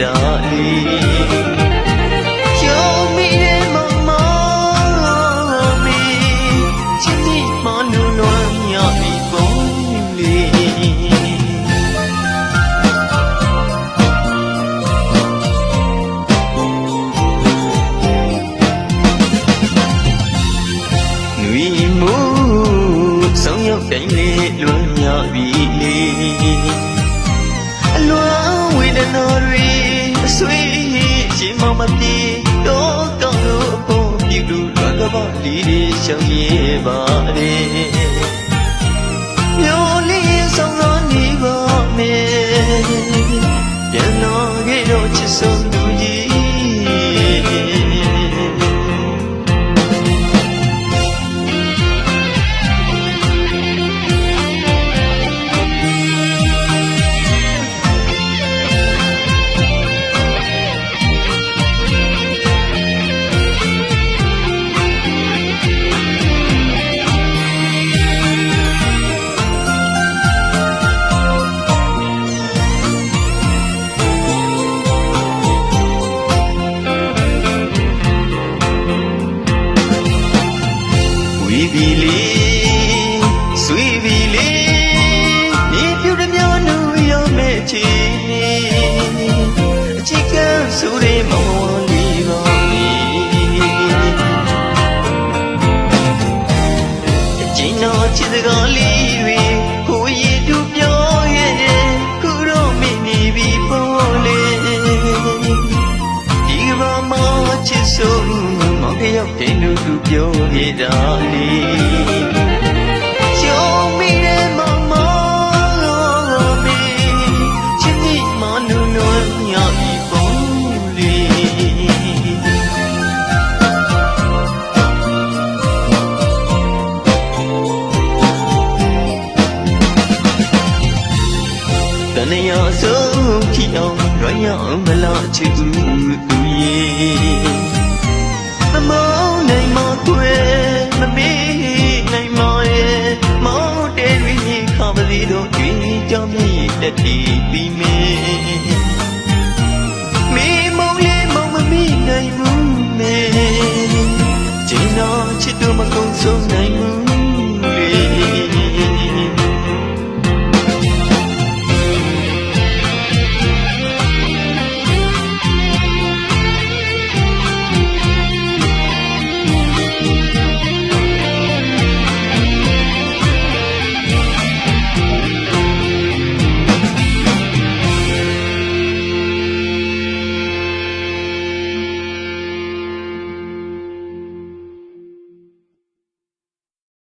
တာလေကျော်မိရဲ့မမမီချစ်မိမနုလွမ်းရပြီပုံလေးနွေမှုဆောင်ရောက်တိုင်းလေးလွန်ရပြီလေ ဆွေးရှင်မမပြေတော့ကောင်းလို့အဖို့ပြုလို့လွန်ကပါလီတွေရှောင်ရပါလေမျိုးလေးဆောင်တော်နေပါမယ်ပြန်တော့ခဲ့တော့ချစ်ဆုံးသူကြီး ဝီဘီလီဆွေဘီလီမြေပြူတစ်မြောင်းနူရောမဲ့ချီအချစ်ကဆိုရဲမောင်လေးပါမီအကျဉ်းတော်ချစ်စကားလေး လူသူပြောခဲ့တာလေကျော်မိတဲ့မမမီချစ်မိမနုနွမ်းရပြီပုံလေးတဏှာဆုံးထီအောင်ရွရအောင်မလားချစ်သူသူရဲ့မမောင်းနိုင် မကွယ်မမေးနိုင်မရဲ့မောင်းတဲ့ရင်းခါပလီတို့တွေ့ကြမြည်တက်တီပြီးမေ